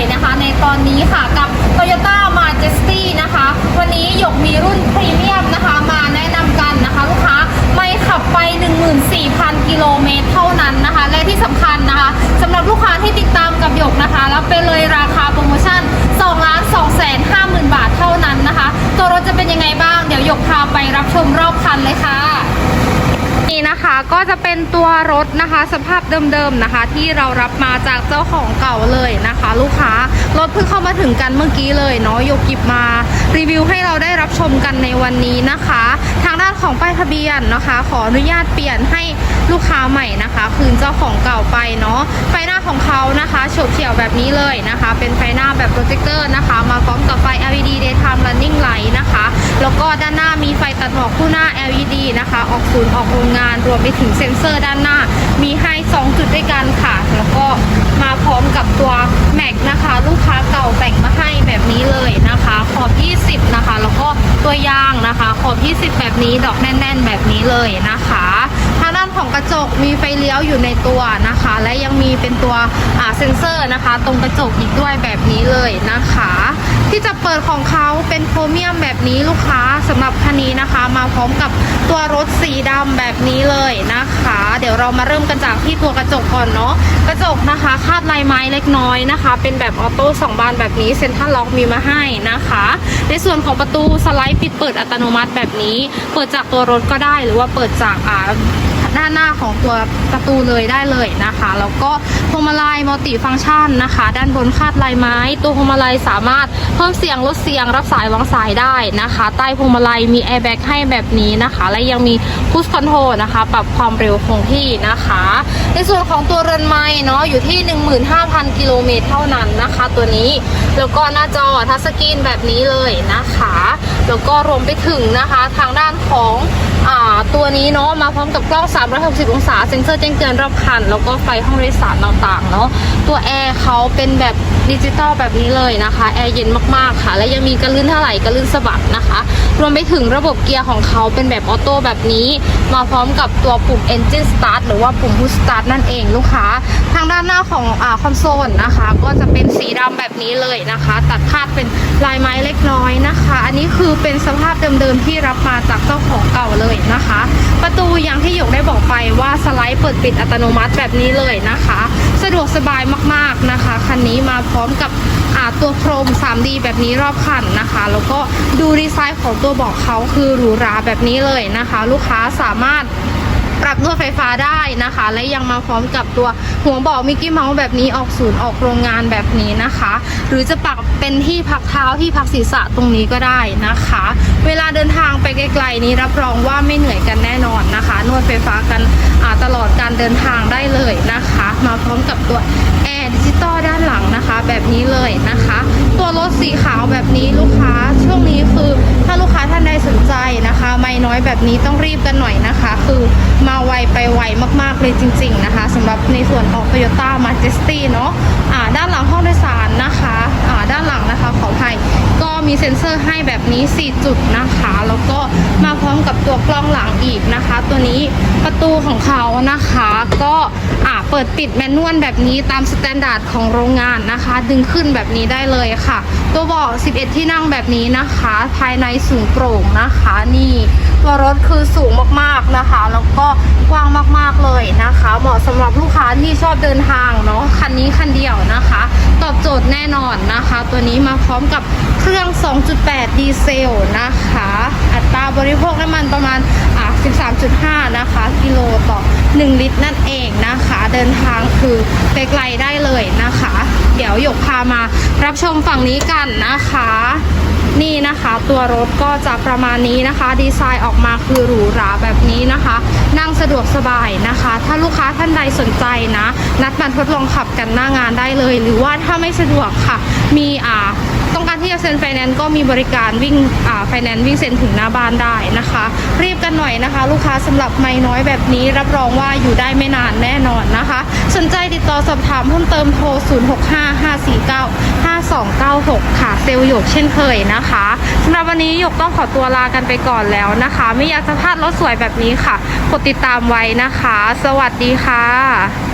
ยนะคะ ในตอนนี้ค่ะกับ Toyota m a j e s t y นะคะ วันนี้หยกมีรุ่นพรีเมียมนะคะ มาแนะนำกันนะคะลูกค้าไม่ขับไป 14,000 กิโลเมตรเท่านั้นนะคะ และที่สำคัญนะคะสำหรับลูกค้าที่ติดตามกับหยกนะคะรับไปเลยราคาโปรโมชั่น2ล้าน2แสน50,000 บาทเท่านั้นนะคะ ตัวรถจะเป็นยังไงบ้าง เดี๋ยวหยกพาไปรับชมรอบคันเลยค่ะ นี่นะคะก็จะเป็นตัวรถนะคะ สภาพเดิมๆนะคะ ที่เรารับมาจากเจ้าของเก่าเลยนะคะ ลูกค้ารถเพิ่งเข้ามาถึงกันเมื่อกี้เลยเนาะยกกิบมา รีวิวให้เราได้รับชมกันในวันนี้นะคะ ทางด้านของป้ายทะเบียนนะคะ ขออนุญาตเปลี่ยนให้ลูกค้าใหม่นะคะ คืนเจ้าของเก่าไปเนาะไฟหน้าของเขานะคะโฉบเฉี่ยวแบบนี้เลยนะคะ เป็นไฟหน้าแบบโปรเจคเตอร์นะคะ มาพร้อมกับไฟ LED daytime running light นะคะ แล้วก็ด้านหน้ามีไฟตัดหมอกคู่หน้า LED นะคะ ออกศูนย์ออกโรงงาน รวมไปถึงเซ็นเซอร์ด้านหน้า มีให้ 2 จุดด้วยกันค่ะ แล้วก็มาพร้อมกับตัวแม็กนะคะ ลูกค้าเก่าแต่งมาให้แบบนี้เลยนะคะ ขอบ 20 นะคะ แล้วก็ตัวยางนะคะ ขอบ 20 แบบนี้ดอกแน่น ๆ แบบนี้เลยนะคะทางด้านของกระจกมีไฟเลี้ยวอยู่ในตัวนะคะ และยังมีเป็นตัวเซ็นเซอร์นะคะ ตรงกระจกอีกด้วยแบบนี้เลยนะคะ ที่จะเปิดของเขา โครเมียมแบบนี้ลูกค้าสำหรับคันนี้นะคะ มาพร้อมกับตัวรถสีดำแบบนี้เลยนะคะ เดี๋ยวเรามาเริ่มกันจากที่ตัวกระจกก่อนเนาะกระจกนะคะคาดลายไม้เล็กน้อยนะคะ เป็นแบบออโต้สองบานแบบนี้เซ็นทรัลล็อกมีมาให้นะคะ ในส่วนของประตูสไลด์ปิดเปิดอัตโนมัติแบบนี้ เปิดจากตัวรถก็ได้หรือว่าเปิดจากอ่า ด้านหน้าของตัวประตูเลยได้เลยนะคะ แล้วก็พวงมาลัยมัลติฟังก์ชันนะคะ ด้านบนคาดลายไม้ ตัวพวงมาลัยสามารถเพิ่มเสียงลดเสียงรับสายวางสายได้นะคะ ใต้พวงมาลัยมีแอร์แบ็กให้แบบนี้นะคะ และยังมีพุชคอนโทรนะคะ ปรับความเร็วคงที่นะคะ ในส่วนของตัวเรือนไม้เนาะอยู่ที่ 15,000 กิโลเมตรเท่านั้นนะคะ ตัวนี้แล้วก็หน้าจอทัชสกรีนแบบนี้เลยนะคะ แล้วก็รวมไปถึงนะคะทางด้านของ ตัวนี้เนาะมาพร้อมกับกล้อง 360 องศา เซ็นเซอร์แจ้งเตือนรอบคัน แล้วก็ไฟห้องโดยสารต่างๆเนาะตัวแอร์เขาเป็นแบบ ดิจิตอลแบบนี้เลยนะคะแอร์เย็นมากๆค่ะ และยังมีกระลื่นเท่าไหร่กระลื่นสะบัดนะคะ รวมไปถึงระบบเกียร์ของเขาเป็นแบบออโต้แบบนี้ มาพร้อมกับตัวปุ่ม Engine Start หรือว่าปุ่ม Push Start นั่นเองลูกค้า ทางด้านหน้าของอคอนโซลนะคะ ก็จะเป็นสีดำแบบนี้เลยนะคะ ตัดคาดเป็นลายไม้เล็กน้อยนะคะ อันนี้คือเป็นสภาพเดิมๆที่รับมาจากเจ้าของเก่าเลยนะคะ ประตูอย่างที่หยกได้บอกไปว่าสไลด์เปิดปิดอัตโนมัติแบบนี้เลยนะคะ สะดวกสบายมากๆนะคะ คันนี้มาพร้อมกับตัวโครม 3D แบบนี้รอบคันนะคะ แล้วก็ดูดีไซน์ของตัวเบาะเขาคือหรูหราแบบนี้เลยนะคะ ลูกค้าสามารถ ปรับนวดไฟฟ้าได้นะคะ และยังมาพร้อมกับตัวหัวเบาะมิกกี้เมาส์แบบนี้ออกศูนย์ออกโรงงานแบบนี้นะคะ หรือจะปักเป็นที่พักเท้าที่พักศีรษะตรงนี้ก็ได้นะคะ เวลาเดินทางไปไกลๆนี้รับรองว่าไม่เหนื่อยกันแน่นอนนะคะ นวดไฟฟ้ากันตลอดการเดินทางได้เลยนะคะ มาพร้อมกับตัวแอร์ดิจิตอลด้านหลังนะคะ แบบนี้เลยนะคะ ตัวรถสีขาวแบบนี้ลูกค้าช่วงนี้คือถ้าลูกค้าท่านใดสนใจนะคะ ไม่น้อยแบบนี้ต้องรีบกันหน่อยนะคะ คือ มาไวไปไวมากๆเลยจริง ๆ นะคะสำหรับในส่วนของ Toyota Majesty เนาะด้านหลังห้องโดยสารนะคะอ่าด้านหลังนะคะขออภัยก็มีเซ็นเซอร์ให้แบบนี้ 4 จุดนะคะ แล้วก็มาพร้อมกับตัวกล้องหลังอีกนะคะ ตัวนี้ประตูของเขานะคะ ก็เปิดปิดแมนนวลแบบนี้ตามสแตนดาร์ดของโรงงานนะคะ ดึงขึ้นแบบนี้ได้เลยค่ะ ตัวเบาะ11 ที่นั่งแบบนี้นะคะ ภายในสูงโปร่งนะคะนี่ ตัวรถคือสูงมากๆนะคะ แล้วก็กว้างมากๆเลยนะคะ เหมาะสำหรับลูกค้าที่ชอบเดินทางเนาะคันนี้คันเดียวนะคะ ตอบโจทย์แน่นอนนะคะ ตัวนี้มาพร้อมกับเครื่อง 2.8 ดีเซลนะคะ อัตราบริโภคน้ำมันประมาณ13.5 นะคะ กิโลต่อ 1 ลิตรนั่นเองนะคะ เดินทางคือไกลๆได้เลยนะคะ เดี๋ยวหยกพามารับชมฝั่งนี้กันนะคะ นี่นะคะตัวรถก็จะประมาณนี้นะคะ ดีไซน์ออกมาคือหรูหราแบบนี้นะคะ นั่งสะดวกสบายนะคะ ถ้าลูกค้าท่านใดสนใจนะ นัดมาทดลองขับกันหน้างานได้เลย หรือว่าถ้าไม่สะดวกค่ะ มีอ่า ต้องการที่จะเซ็นไฟแนนซ์ก็มีบริการวิ่งอ่าไฟแนนซ์วิ่งเซ็นถึงหน้าบ้านได้นะคะ รีบกันหน่อยนะคะ ลูกค้าสำหรับไม่น้อยแบบนี้ รับรองว่าอยู่ได้ไม่นานแน่นอนนะคะ สนใจติดต่อสอบถามเพิ่มเติมโทร 065549 5296 ค่ะเซลหยกเช่นเคยนะคะสำหรับวันนี้หยกต้องขอตัวลากันไปก่อนแล้วนะคะ ไม่อยากจะพลาดรถสวยแบบนี้ค่ะ กดติดตามไว้นะคะ สวัสดีค่ะ